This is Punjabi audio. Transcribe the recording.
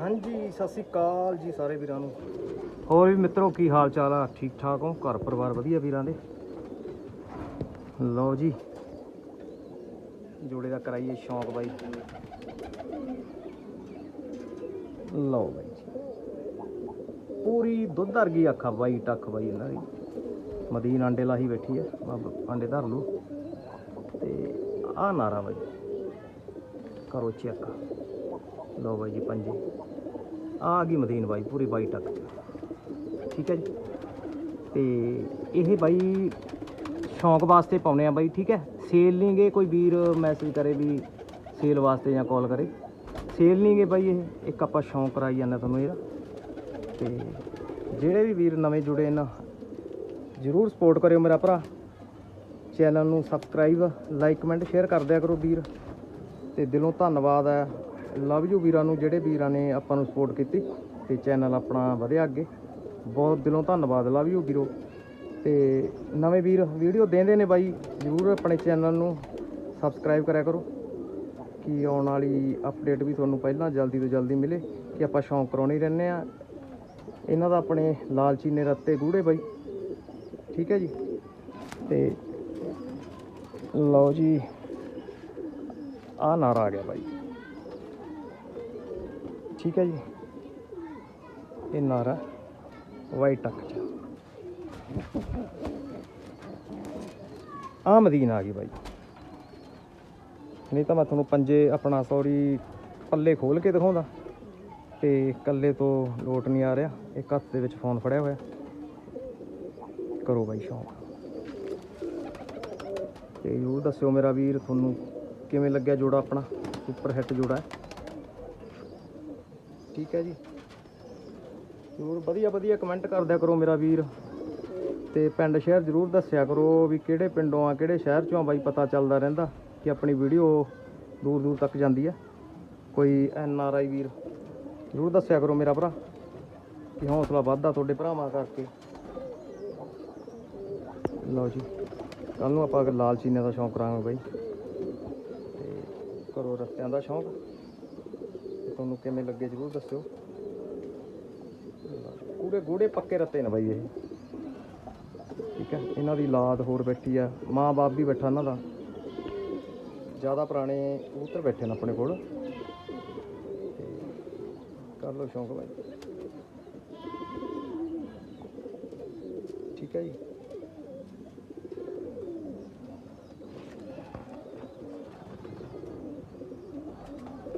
ਹਾਂਜੀ, ਸਤਿ ਸ੍ਰੀ ਅਕਾਲ ਜੀ ਸਾਰੇ ਵੀਰਾਂ ਨੂੰ। ਹੋਰ ਵੀ ਮਿੱਤਰੋ, ਕੀ ਹਾਲ ਚਾਲ ਆ? ਠੀਕ ਠਾਕ ਹੋ? ਘਰ ਪਰਿਵਾਰ ਵਧੀਆ ਵੀਰਾਂ ਦੇ? ਲਓ ਜੀ। ਜੋੜੇ ਦਾ ਕਰਾਈਏ ਸ਼ੌਂਕ ਬਾਈ। ਲਓ ਬਾਈ ਜੀ। ਪੂਰੀ ਦੁੱਧ ਵਰਗੀ ਅੱਖਾਂ ਬਾਈ, ਟੱਖ ਬਾਈ ਇਹਨਾਂ ਦੀ। ਮਦੀਨ ਆਂਡੇ ਲਾਹੀ ਬੈਠੀ ਆ ਆਂਡੇ ਧਰ ਲਓ ਤੇ ਆ ਨਾਰਾ ਬਾਈ। ਕਰੋ ਚੈੱਕ। ਲਓ ਬਾਈ ਜੀ, ਪੰਜੇ। ਆ ਗਈ ਮਦੀਨ ਬਾਈ, ਪੂਰੀ ਬਾਈ ਟੱਕ ਠੀਕ ਹੈ ਜੀ। ਤੇ ਇਹ ਬਾਈ ਸ਼ੌਂਕ ਵਾਸਤੇ ਪਾਉਨੇ ਆ ਬਾਈ, ਠੀਕ ਹੈ। ਸੇਲ ਨਹੀਂ ਗਏ ਕੋਈ ਵੀਰ ਮੈਸੇਜ ਕਰੇ ਵੀ ਸੇਲ ਵਾਸਤੇ ਜਾਂ ਕਾਲ ਕਰੇ। ਸੇਲ ਨਹੀਂ ਗਏ ਬਾਈ ਇਹ, ਇੱਕ ਆਪਾਂ ਸ਼ੌਂਕ ਕਰਾਈ ਜਾਂਦੇ ਤੁਹਾਨੂੰ ਇਹਦਾ। ਤੇ ਜਿਹੜੇ ਵੀ ਵੀਰ ਨਵੇਂ ਜੁੜੇ ਨਾ, ਜਰੂਰ ਸਪੋਰਟ ਕਰਿਓ ਮੇਰਾ ਭਰਾ। ਚੈਨਲ ਨੂੰ ਸਬਸਕ੍ਰਾਈਬ ਲਾਈਕ ਕਮੈਂਟ ਸ਼ੇਅਰ ਕਰ ਦਿਆ ਕਰੋ ਵੀਰ। ਤੇ ਦਿਲੋਂ ਧੰਨਵਾਦ ਹੈ। ਲਵ ਯੂ ਵੀਰਾਂ ਨੂੰ, ਜਿਹੜੇ ਵੀਰਾਂ ਨੇ ਆਪਾਂ ਨੂੰ ਸਪੋਰਟ ਕੀਤੀ ਤੇ ਚੈਨਲ ਆਪਣਾ ਵਧਿਆ ਅੱਗੇ। ਬਹੁਤ ਦਿਲੋਂ ਧੰਨਵਾਦ ਲਵ ਯੂ ਵੀਰੋ। ਤੇ ਨਵੇਂ ਵੀਰ ਵੀਡੀਓ ਦੇਂਦੇ ਨੇ ਬਾਈ, ਜਰੂਰ ਆਪਣੇ ਚੈਨਲ ਨੂੰ ਸਬਸਕ੍ਰਾਈਬ ਕਰਿਆ ਕਰੋ, ਕਿ ਆਉਣ ਵਾਲੀ ਅਪਡੇਟ ਵੀ ਤੁਹਾਨੂੰ ਪਹਿਲਾਂ ਜਲਦੀ ਤੋਂ ਜਲਦੀ ਮਿਲੇ, ਕਿ ਆਪਾਂ ਸ਼ੌਂਕ ਕਰਾਉਣੇ ਰਹਿੰਦੇ ਆ ਇਹਨਾਂ ਦਾ ਆਪਣੇ ਲਾਲ ਚੀਨੇ ਰੱਤੇ ਗੂੜੇ ਬਾਈ। ਠੀਕ ਹੈ ਜੀ? ਤੇ ਲਓ ਜੀ ਆ ਨਾਰਾ ਆ ਗਿਆ ਬਾਈ। ਠੀਕ ਹੈ ਜੀ। ਇਹ ਨਾਰਾ ਵਾਈਟ ਟੱਕ ਚ। ਆ ਮਦੀਨ ਆ ਗਈ ਬਾਈ। ਨਹੀਂ ਤਾਂ ਮੈਂ ਤੁਹਾਨੂੰ ਪੰਜੇ ਆਪਣਾ ਸੌਰੀ ਪੱਲੇ ਖੋਲ ਕੇ ਦਿਖਾਉਂਦਾ। ਤੇ ਕੱਲੇ ਤੋਂ ਲੋਟ ਨਹੀਂ ਆ ਰਿਹਾ। ਇੱਕ ਹੱਥ ਦੇ ਵਿੱਚ ਫੋਨ ਫੜਿਆ ਹੋਇਆ। ਕਰੋ ਬਾਈ ਸ਼ੌਂਕ। ਤੇ ਉਹ ਦੱਸਿਓ ਮੇਰਾ ਵੀਰ, ਤੁਹਾਨੂੰ ਕਿਵੇਂ ਲੱਗਿਆ ਜੋੜਾ ਆਪਣਾ? ਸੁਪਰ ਹਿੱਟ ਜੋੜਾ ਹੈ। ਠੀਕ ਹੈ ਜੀ। ਜ਼ਰੂਰ ਵਧੀਆ ਵਧੀਆ ਕਮੈਂਟ ਕਰਦਿਆ ਕਰੋ ਮੇਰਾ ਵੀਰ। ਤੇ ਪਿੰਡ ਸ਼ਹਿਰ ਜ਼ਰੂਰ ਦੱਸਿਆ ਕਰੋ ਵੀ ਕਿਹੜੇ ਪਿੰਡੋਂ ਆ, ਕਿਹੜੇ ਸ਼ਹਿਰ ਚੋਂ ਆ ਬਾਈ, ਪਤਾ ਚੱਲਦਾ ਰਹਿੰਦਾ ਕਿ ਆਪਣੀ ਵੀਡੀਓ ਦੂਰ ਦੂਰ ਤੱਕ ਜਾਂਦੀ ਹੈ। ਕੋਈ ਐਨ ਆਰ ਆਈ ਵੀਰ, ਜ਼ਰੂਰ ਦੱਸਿਆ ਕਰੋ ਮੇਰਾ ਭਰਾ ਕਿ ਹੌਸਲਾ ਵੱਧਦਾ ਤੁਹਾਡੇ ਭਰਾਵਾਂ ਕਰਕੇ। ਲਓ ਜੀ ਕੱਲ ਨੂੰ ਆਪਾਂ ਲਾਲ ਚੀਨੇ ਦਾ ਸ਼ੌਂਕ ਕਰਾਂਗੇ ਬਾਈ। ਤੇ ਕਰੋ ਰਸਤਿਆਂ ਦਾ ਸ਼ੌਂਕ। ਤੁਹਾਨੂੰ ਕਿਵੇਂ ਲੱਗੇ ਜਰੂਰ ਦੱਸਿਓ। ਪੂਰੇ ਗੂੜੇ ਪੱਕੇ ਰੱਤੇ ਨੇ ਬਾਈ ਇਹ। ਠੀਕ ਹੈ, ਇਹਨਾਂ ਦੀ ਲਾਦ ਹੋਰ ਬੈਠੀ ਆ ਮਾਂ-ਬਾਪ ਵੀ ਬੈਠਾ ਇਹਨਾਂ ਦਾ। ਜ਼ਿਆਦਾ ਪੁਰਾਣੇ ਕਬੂਤਰ ਬੈਠੇ ਨੇ ਆਪਣੇ ਕੋਲ। ਕਰ ਲਓ ਸ਼ੌਂਕ ਬਾਈ। ਠੀਕ ਹੈ ਜੀ।